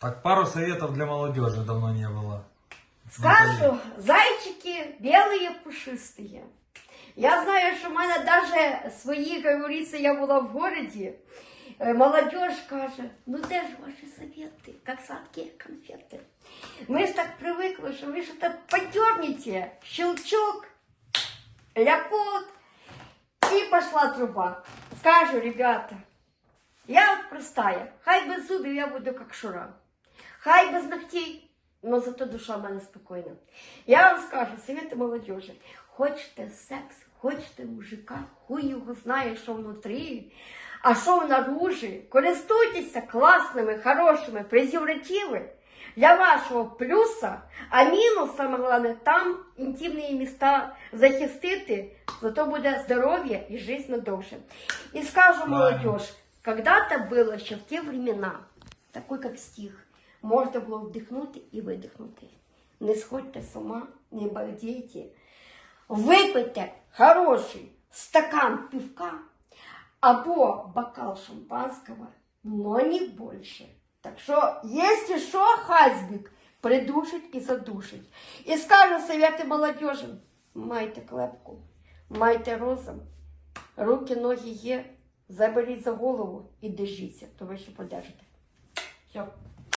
Так, пару советов для молодежи давно не было. Скажу, зайчики белые пушистые. Я знаю, що в мене даже свої, як говориться, я була в городі. е, Молодежь каже, ну де ж ваші совети, як сладкі конфети. Ми ж так привикли, що ви що-то подернете, щелчок, ляпот, і пошла труба. Скажу, ребята, я от простая, хай без зубів я буду як шура. Хай без ногтей, но зато душа в мене спокійна. Я вам скажу, совети молодежи. Хочете секс, хочете мужика, хуй його знає, що внутрі, а що внаружі. Користуйтеся класними, хорошими презервативами для вашого плюса, а мінус, саме головне, там інтимні міста захистити, зато буде здоров'я і життя довше. І скажу молодежь, когда-то было еще в те времена, такой как стих, можно было вдихнути і видихнути. Не сходьте з ума, не балдейте. Випийте хороший стакан пивка або бокал шампанского, но не больше. Так що, якщо що, хазбік придушить і задушить. І скажу совети молодежи, майте клепку, майте розум, руки, ноги є, заберіть за голову і держіться, то ви ще подержите. Все.